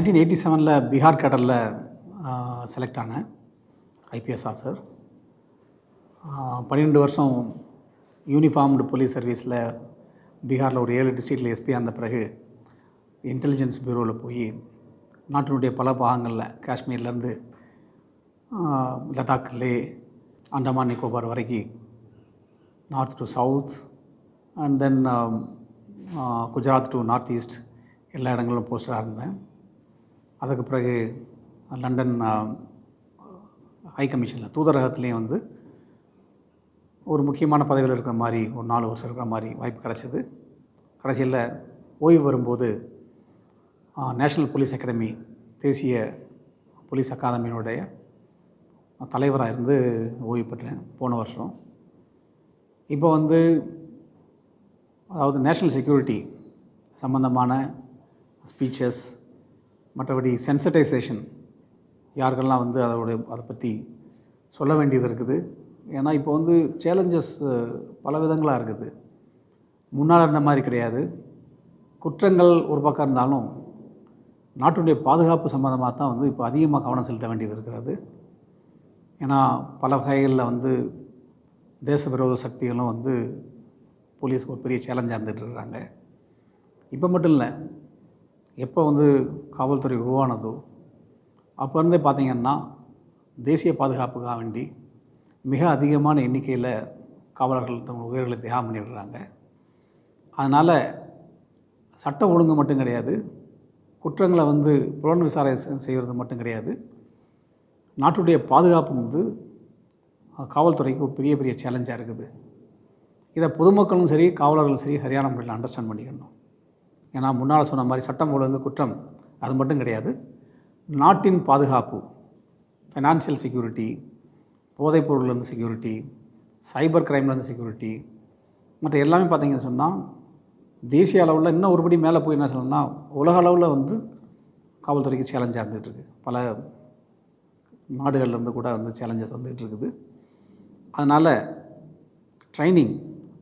Nineteen eighty செவனில் பீகார் கேடரில் select ஆனேன். ஐபிஎஸ் ஆஃபீஸர் பன்னிரெண்டு வருஷம் யூனிஃபார்ம்டு போலீஸ் சர்வீஸில் பீகாரில் ஒரு ஏழு டிஸ்ட்ரிக்டில் எஸ்பி ஆன பிறகு இன்டெலிஜென்ஸ் பியூரோவில் போய் நாட்டினுடைய பல பாகங்களில் காஷ்மீர்லேருந்து லடாக் லே அண்டமான் நிக்கோபார் வரைக்கும் north to south and then Gujarat to north east எல்லா இடங்களிலும் போஸ்டராக இருந்தேன். அதுக்கு பிறகு லண்டன் ஹை கமிஷனில் தூதரகத்துலேயும் வந்து ஒரு முக்கியமான பதவியில் இருக்கிற மாதிரி ஒரு நாலு வருஷம் இருக்கிற மாதிரி வாய்ப்பு கிடச்சிது. கடைசியில் ஓய்வு வரும்போது நேஷ்னல் போலீஸ் அகாடமி தேசிய போலீஸ் அகாதமியினுடைய தலைவராக இருந்து ஓய்வு பெற்றேன் போன வருஷம். இப்போ வந்து அதாவது நேஷ்னல் செக்யூரிட்டி சம்பந்தமான ஸ்பீச்சஸ் மற்றபடி சென்சிட்டைசேஷன் யாருக்கெல்லாம் வந்து அதோடைய அதை பற்றி சொல்ல வேண்டியது இருக்குது. ஏன்னா இப்போ வந்து சேலஞ்சஸ் பல விதங்களாக இருக்குது. முன்னால் இருந்த மாதிரி கிடையாது. குற்றங்கள் ஒரு பக்கம் இருந்தாலும் நாட்டுடைய பாதுகாப்பு சம்மந்தமாக தான் வந்து இப்போ அதிகமாக கவனம் செலுத்த வேண்டியது இருக்கிறது. ஏன்னா பல வகைகளில் வந்து தேச விரோத சக்திகளும் வந்து போலீஸுக்கு ஒரு பெரிய சேலஞ்சாக இருந்துகிட்டு இருக்கிறாங்க. இப்போ மட்டும் இல்லை எப்போ வந்து காவல்துறை உருவானதோ அப்போ இருந்தே பார்த்திங்கன்னா தேசிய பாதுகாப்புக்காக வேண்டி மிக அதிகமான எண்ணிக்கையில் காவலர்கள் தங்கள் உயிர்களை தியாகம் பண்ணிடுறாங்க அதனால் சட்டம் ஒழுங்கு மட்டும் கிடையாது குற்றங்களை வந்து புலன் விசாரணை செய்கிறது மட்டும் கிடையாது. நாட்டுடைய பாதுகாப்பு வந்து காவல்துறைக்கு ஒரு பெரிய பெரிய சேலஞ்சாக இருக்குது. இதை பொதுமக்களும் சரி காவலர்களும் சரி சரியான முறையில் அண்டர்ஸ்டாண்ட் பண்ணிக்கணும். ஏன்னா முன்னால் சொன்ன மாதிரி சட்டம் ஒழுங்கு குற்றம் அது மட்டும் கிடையாது. நாட்டின் பாதுகாப்பு ஃபைனான்சியல் செக்யூரிட்டி போதைப் பொருள்லேருந்து செக்யூரிட்டி சைபர் கிரைம்லேருந்து செக்யூரிட்டி மற்ற எல்லாமே பார்த்தீங்கன்னு சொன்னால் தேசிய அளவில் இன்னும் ஒருபடி மேலே போய் என்ன சொல்லணும்னா உலக அளவில் வந்து காவல்துறைக்கு சேலஞ்சாக இருந்துகிட்ருக்கு பல நாடுகள்லேருந்து கூட வந்து சேலஞ்சஸ் வந்துகிட்டு இருக்குது. அதனால் ட்ரைனிங்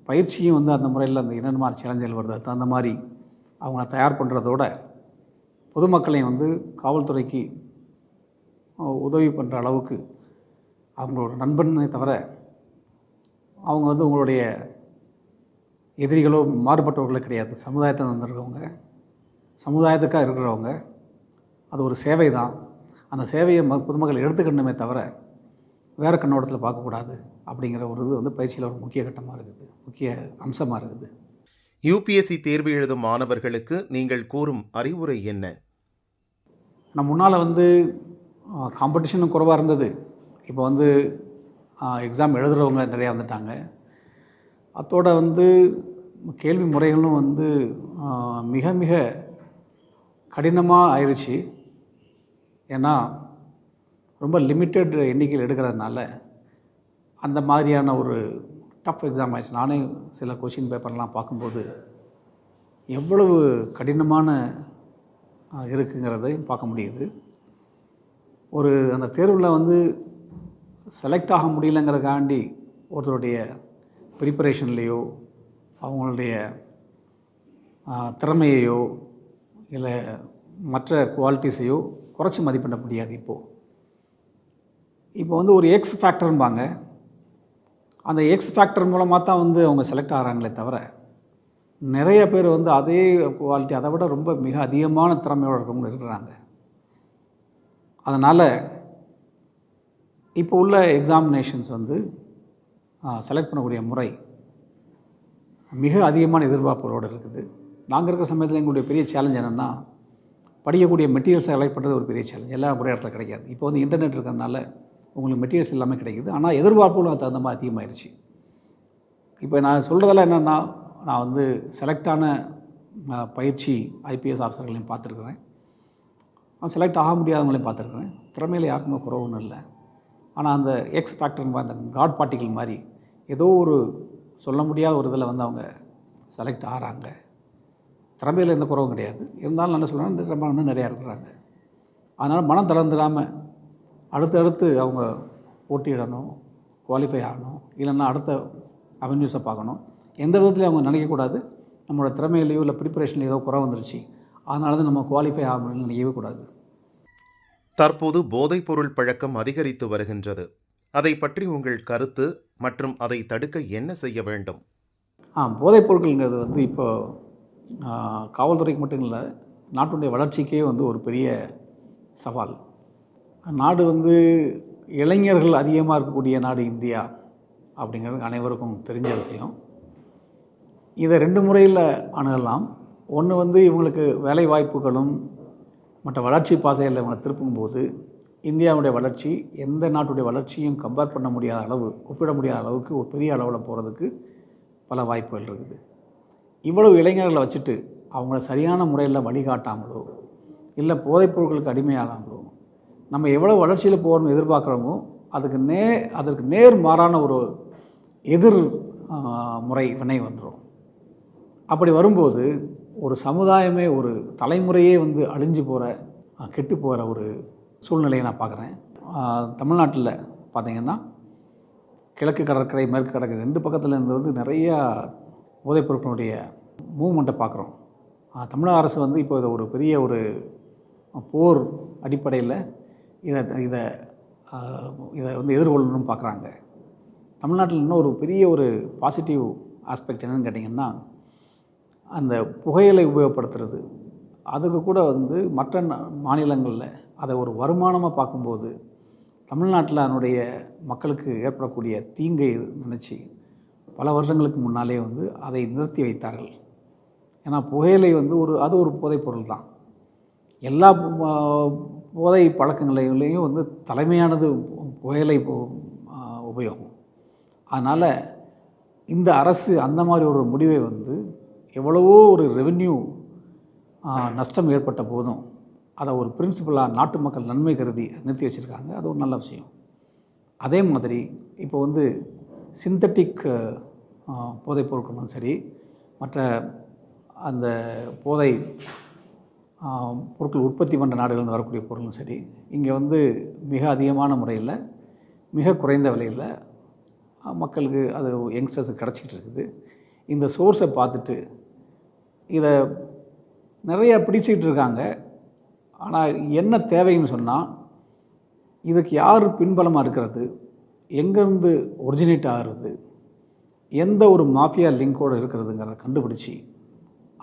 பயிற்சியும் வந்து அந்த முறையில் அந்த என்னென்ன மாதிரி சேலஞ்சுகள் வருது. அதுக்கு தகுந்த மாதிரி அவங்கள தயார் பண்ணுறதோட பொதுமக்களையும் வந்து காவல்துறைக்கு உதவி பண்ணுற அளவுக்கு அவங்களோட நண்பனே தவிர அவங்க வந்து உங்களுடைய எதிரிகளோ மாறுபட்டவர்களோ கிடையாது. சமுதாயத்தை வந்திருக்கவங்க சமுதாயத்துக்காக இருக்கிறவங்க அது ஒரு சேவை தான் அந்த சேவையை ம பொதுமக்கள் எடுத்துக்கணுமே தவிர வேறு கண்ணோட்டத்தில் பார்க்கக்கூடாது அப்படிங்கிற ஒரு இது வந்து பயிற்சியில் ஒரு முக்கிய கட்டமாக இருக்குது முக்கிய அம்சமாக இருக்குது. யூபிஎஸ்சி தேர்வு எழுதும் மாணவர்களுக்கு நீங்கள் கூறும் அறிவுரை என்ன? நம் முன்னால் வந்து காம்படிஷனும் குறைவாக இருந்தது. இப்போ வந்து எக்ஸாம் எழுதுகிறவங்க நிறையா வந்துட்டாங்க. அதோட வந்து கேள்வி முறைகளும் வந்து மிக மிக கடினமாக ஆயிடுச்சு ஏன்னா ரொம்ப லிமிட்டட் எண்ணிக்கையில் எடுக்கிறதுனால அந்த மாதிரியான ஒரு டஃப் எக்ஸாம் ஆயிடுச்சு. நானே சில கொஷின் பேப்பர்லாம் பார்க்கும்போது எவ்வளவு கடினமான இருக்குங்கிறதையும் பார்க்க முடியுது. ஒரு அந்த தேர்வில் வந்து செலக்ட் ஆக முடியலங்கிறதுக்காண்டி ஒருத்தருடைய ப்ரிப்பரேஷன்லேயோ அவங்களுடைய திறமையையோ இல்லை மற்ற குவாலிட்டிஸையோ குறைச்சி மதிப்பிட முடியாது இப்போது இப்போ வந்து ஒரு எக்ஸ் ஃபேக்டர்ம்பாங்க அந்த எக்ஸ் ஃபேக்டர் மூலமாக தான் வந்து அவங்க செலக்ட் ஆகிறாங்களே தவிர நிறைய பேர் வந்து அதே குவாலிட்டி அதை விட ரொம்ப மிக அதிகமான திறமையோடு இருக்கவங்க இருக்கிறாங்க. அதனால் இப்போ உள்ள எக்ஸாமினேஷன்ஸ் வந்து செலக்ட் பண்ணக்கூடிய முறை மிக அதிகமான எதிர்பார்ப்புகளோடு இருக்குது. நாங்கள் இருக்கிற சமயத்தில் எங்களுடைய பெரிய சேலஞ்ச் என்னென்னா படிக்கக்கூடிய மெட்டீரியல்ஸை செலக்ட் பண்ணுறது ஒரு பெரிய சேலஞ்ச் எல்லாம் ஒரே இடத்துல கிடைக்காது. இப்போ வந்து இன்டர்நெட் இருக்கிறதுனால உங்களுக்கு மெட்டீரியல்ஸ் எல்லாமே கிடைக்குது. ஆனால் எதிர்பார்ப்புகளும் அது தகுந்த மாதிரி அதிகமாகிடுச்சு இப்போ நான் சொல்கிறதெல்லாம் என்னென்னா நான் வந்து செலக்டான பயிற்சி ஐபிஎஸ் ஆஃபீஸர்களையும் பார்த்துருக்குறேன். செலக்ட் ஆக முடியாதவங்களையும் பார்த்துருக்குறேன். திறமையில் யாருக்குமே குறவுன்னு இல்லை. ஆனால் அந்த எக்ஸ் ஃபேக்டர் அந்த காட் பார்ட்டிகள் மாதிரி ஏதோ ஒரு சொல்ல முடியாத ஒரு இதில் வந்து அவங்க செலக்ட் ஆகிறாங்க திறமையில் எந்த குறவும் கிடையாது. இருந்தாலும் என்ன சொல்கிறேன் திறமை இன்னும் நிறையா இருக்கிறாங்க. அதனால் மனம் தளர்ந்துடாமல் அடுத்தடுத்து அவங்க போட்டியிடணும் குவாலிஃபை ஆகணும் இல்லைன்னா அடுத்த அவென்யூஸை பார்க்கணும். எந்த விதத்துலையும் அவங்க நினைக்கக்கூடாது. நம்மளோட திறமையிலையோ இல்லை ப்ரிப்பரேஷன்லையோ ஏதோ குறை வந்துருச்சு. அதனால தான் நம்ம குவாலிஃபை ஆகணும்னு நினைக்கவே கூடாது. தற்போது போதைப்பொருள் பழக்கம் அதிகரித்து வருகின்றது. அதை பற்றி உங்கள் கருத்து மற்றும் அதை தடுக்க என்ன செய்ய வேண்டும்? ஆ போதைப் பொருட்கள்ங்கிறது வந்து இப்போ காவல்துறைக்கு மட்டும் இல்லை நாட்டுடைய வளர்ச்சிக்கே வந்து ஒரு பெரிய சவால். நாடு வந்து இளைஞர்கள் அதிகமாக இருக்கக்கூடிய நாடு இந்தியா அப்படிங்கிறது அனைவருக்கும் தெரிஞ்ச விஷயம். இதை ரெண்டு முறையில் அணுகலாம். ஒன்று வந்து இவங்களுக்கு வேலை வாய்ப்புகளும் மற்ற வளர்ச்சி பாதையில் இவங்களை திருப்பும்போது இந்தியாவுடைய வளர்ச்சி எந்த நாட்டுடைய வளர்ச்சியும் கம்பேர் பண்ண முடியாத அளவு ஒப்பிட முடியாத அளவுக்கு ஒரு பெரிய அளவில் போகிறதுக்கு பல வாய்ப்புகள் இருக்குது. இவ்வளவு இளைஞர்களை வச்சுட்டு அவங்கள சரியான முறையில் வழிகாட்டாமலோ இல்லை போதைப்பொருட்களுக்கு அடிமையாகாமலோ நம்ம எவ்வளோ வளர்ச்சியில் போகணும்னு எதிர்பார்க்குறோமோ அதுக்கு நே அதற்கு நேர் மாறான ஒரு எதிர் முறை வினை வந்துடும் அப்படி வரும்போது ஒரு சமுதாயமே ஒரு தலைமுறையே வந்து அழிஞ்சு போகிற கெட்டு போகிற ஒரு சூழ்நிலையை நான் பார்க்குறேன். தமிழ்நாட்டில் பார்த்திங்கன்னா கிழக்கு கடற்கரை மேற்கு கடற்கரை ரெண்டு பக்கத்தில் இருந்து வந்து நிறையா போதைப் பொருட்களுடைய மூவ்மெண்ட்டை பார்க்குறோம். தமிழக அரசு வந்து இப்போ இதை ஒரு பெரிய ஒரு போர் அடிப்படையில் இதை இதை இதை வந்து எதிர்கொள்ளணும்னு பார்க்குறாங்க. தமிழ்நாட்டில் இன்னும் ஒரு பெரிய ஒரு பாசிட்டிவ் ஆஸ்பெக்ட் என்னென்னு கேட்டிங்கன்னா அந்த புகையிலை உபயோகப்படுத்துறது. அதுக்கு கூட வந்து மற்ற மாநிலங்களில் அதை ஒரு வருமானமாக பார்க்கும்போது தமிழ்நாட்டில் அதனுடைய மக்களுக்கு ஏற்படக்கூடிய தீங்கை நினச்சி பல வருஷங்களுக்கு முன்னாலே வந்து அதை நிறுத்தி வைத்தார்கள். ஏன்னா புகையிலை வந்து ஒரு அது ஒரு போதைப்பொருள் தான் எல்லா போதை பழக்கங்களையும் வந்து தலைமையானது புகையிலை உபயோகம். அதனால் இந்த அரசு அந்த மாதிரி ஒரு முடிவை வந்து எவ்வளவோ ஒரு ரெவென்யூ நஷ்டம் ஏற்பட்ட போதும் அதை ஒரு பிரின்சிபலாக நாட்டு மக்கள் நன்மை கருதி நிறுத்தி வச்சுருக்காங்க. அது ஒரு நல்ல விஷயம். அதே மாதிரி இப்போ வந்து சிந்தட்டிக் போதைப் பொருட்களும் சரி மற்ற அந்த போதை பொருட்கள் உற்பத்தி பண்ணுற நாடுகள்ந்து வரக்கூடிய பொருளும் சரி இங்கே வந்து மிக அதிகமான முறையில் மிக குறைந்த விலையில் மக்களுக்கு அது யங்ஸ்டர்ஸுக்கு கிடச்சிக்கிட்டு இருக்குது. இந்த சோர்ஸை பார்த்துட்டு இதை நிறையா பிடிச்சிக்கிட்டு இருக்காங்க. ஆனால் என்ன தேவைன்னு சொன்னால் இதுக்கு யார் பின்பலமாக இருக்கிறது? எங்கேருந்து ஒரிஜினேட் ஆகிறது? எந்த ஒரு மாஃபியா லிங்கோடு இருக்கிறதுங்கிறத கண்டுபிடிச்சி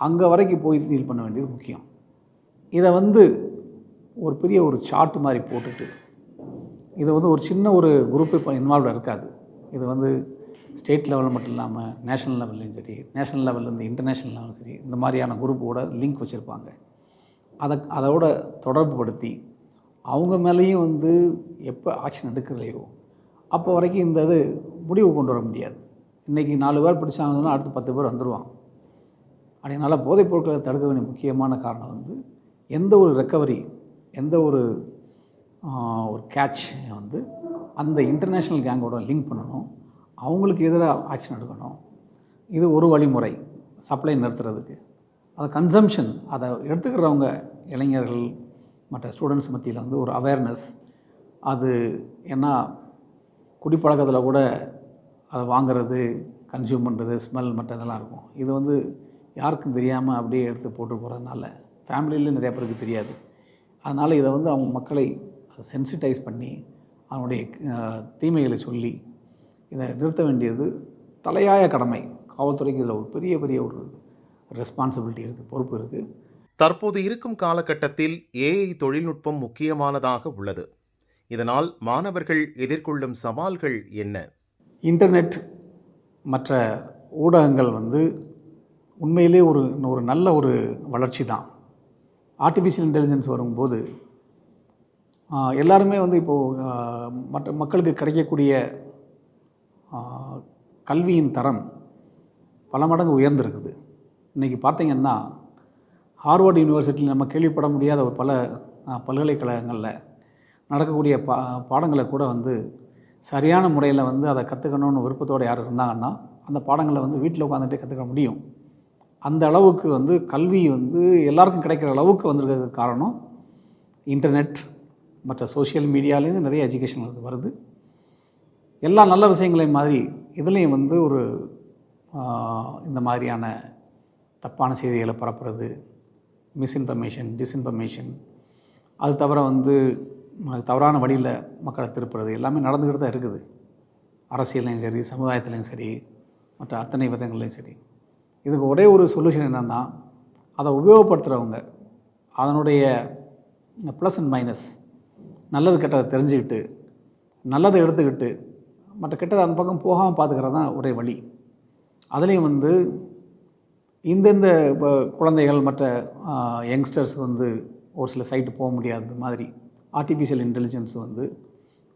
அங்கே வரைக்கும் போய் டீல் பண்ண வேண்டியது முக்கியம். இதை வந்து ஒரு பெரிய ஒரு சார்ட் மாதிரி போட்டுட்டு இது வந்து ஒரு சின்ன ஒரு குரூப் இப்போ இன்வால்வ்டாக இருக்காது. இது வந்து ஸ்டேட் லெவலில் மட்டும் இல்லாமல் நேஷனல் லெவல்லையும் சரி நேஷனல் லெவல்லேருந்து இன்டர்நேஷ்னல் லெவலும் சரி இந்த மாதிரியான குரூப்போட லிங்க் வச்சுருப்பாங்க. அதை அதோட தொடர்பு படுத்தி அவங்க மேலேயும் வந்து எப்போ ஆக்ஷன் எடுக்கலையோ அப்போ வரைக்கும் இந்த இது முடிவு கொண்டு வர முடியாது. இன்றைக்கி நாலு பேர் பிடிச்சாங்கன்னா அடுத்து பத்து பேர் வந்துடுவான் அப்படினால போதைப் பொருட்களை தடுக்க வேண்டிய முக்கியமான காரணம் வந்து எந்த ஒரு ரெக்கவரி எந்த ஒரு ஒரு கேட்ச் வந்து அந்த இன்டர்நேஷ்னல் கேங்கோட லிங்க் பண்ணணும். அவங்களுக்கு எதிராக ஆக்ஷன் எடுக்கணும். இது ஒரு வழிமுறை சப்ளை நிறுத்துறதுக்கு. அதை கன்சம்ஷன் அதை எடுத்துக்கிறவங்க இளைஞர்கள் மற்ற ஸ்டூடெண்ட்ஸ் மத்தியில் வந்து ஒரு அவேர்னஸ் அது ஏன்னா குடிப்பழக்கத்தில் கூட அதை வாங்குறது கன்சியூம் பண்ணுறது ஸ்மெல் மற்ற இதெல்லாம் இருக்கும். இது வந்து யாருக்கும் தெரியாமல் அப்படியே எடுத்து போட்டு போகிறதுனால ஃபேமிலியில் நிறைய பேருக்கு தெரியாது. அதனால் இதை வந்து அவங்க மக்களை சென்சிட்டைஸ் பண்ணி அவனுடைய தீமைகளை சொல்லி இதை நிறுத்த வேண்டியது தலையாய கடமை. காவல்துறைக்கு இதில் ஒரு பெரிய பெரிய ஒரு ரெஸ்பான்சிபிலிட்டி இருக்குது பொறுப்பு இருக்குது தற்போது இருக்கும் காலகட்டத்தில் ஏஐ தொழில்நுட்பம் முக்கியமானதாக உள்ளது. இதனால் மாணவர்கள் எதிர்கொள்ளும் சவால்கள் என்ன? இன்டர்நெட் மற்ற ஊடகங்கள் வந்து உண்மையிலே ஒரு ஒரு நல்ல ஒரு வளர்ச்சி தான். ஆர்டிஃபிஷியல் இன்டெலிஜென்ஸ் வரும்போது எல்லாருமே வந்து இப்போது மற்ற மக்களுக்கு கிடைக்கக்கூடிய கல்வியின் தரம் பல மடங்கு உயர்ந்திருக்குது. இன்றைக்கி பார்த்தீங்கன்னா ஹார்வர்டு யூனிவர்சிட்டியில் நம்ம கேள்விப்பட முடியாத ஒரு பல பல்கலைக்கழகங்களில் நடக்கக்கூடிய பா பாடங்களை கூட வந்து சரியான முறையில் வந்து அதை கற்றுக்கணும்னு விருப்பத்தோடு யார் இருந்தாங்கன்னா அந்த பாடங்களை வந்து வீட்டில் உட்காந்துட்டே கற்றுக்க முடியும். அந்த அளவுக்கு வந்து கல்வி வந்து எல்லாருக்கும் கிடைக்கிற அளவுக்கு வந்திருக்கிறதுக்கு காரணம் இன்டர்நெட் மற்ற சோஷியல் மீடியாலேருந்து நிறைய எஜுகேஷன் அது வருது. எல்லா நல்ல விஷயங்களையும் மாதிரி இதுலேயும் வந்து ஒரு இந்த மாதிரியான தப்பான செய்திகளை பரப்புறது மிஸ்இன்ஃபர்மேஷன் டிஸ்இன்ஃபர்மேஷன் அது தவிர வந்து தவறான வழியில் மக்களை திருப்புறது எல்லாமே நடந்துக்கிட்டு தான் இருக்குது. அரசியல்லையும் சரி சமுதாயத்துலேயும் சரி மற்ற அத்தனை விதங்கள்லையும் சரி. இதுக்கு ஒரே ஒரு சொல்யூஷன் என்னென்னா அதை உபயோகப்படுத்துகிறவங்க அதனுடைய ப்ளஸ் அண்ட் மைனஸ் நல்லது கெட்டதை தெரிஞ்சுக்கிட்டு நல்லதை எடுத்துக்கிட்டு மற்ற கெட்டதை அந்த பக்கம் போகாமல் பார்த்துக்கிறது தான் ஒரே வழி. அதுலேயும் வந்து இந்தந்த இப்போ குழந்தைகள் மற்ற யங்ஸ்டர்ஸ் வந்து ஒரு சில சைட்டு போக முடியாத மாதிரி ஆர்டிஃபிஷியல் இன்டெலிஜென்ஸ் வந்து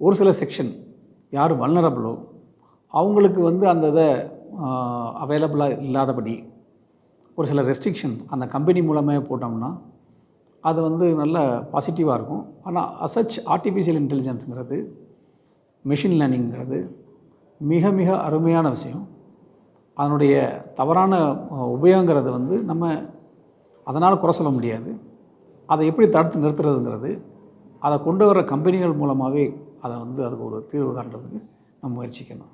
ஒரு சில செக்ஷன் யார் வல்னரபிளோ அவங்களுக்கு வந்து அந்த இதை அவைலபிளாக இல்லாதபடி ஒரு சில ரெஸ்ட்ரிக்ஷன் அந்த கம்பெனி மூலமே போட்டோம்னா அது வந்து நல்ல பாசிட்டிவாக இருக்கும். ஆனால் அசச் ஆர்டிஃபிஷியல் இன்டெலிஜென்ஸுங்கிறது மெஷின் லேர்னிங்கிறது மிக மிக அருமையான விஷயம். அதனுடைய தவறான உபயோகங்கிறது வந்து நம்ம அதனால் குறை சொல்ல முடியாது. அதை எப்படி தடுத்து நிறுத்துறதுங்கிறது அதை கொண்டு வர கம்பெனிகள் மூலமாகவே அதை வந்து அதுக்கு ஒரு தீர்வு காண்றதுக்கு நம்ம முயற்சிக்கணும்.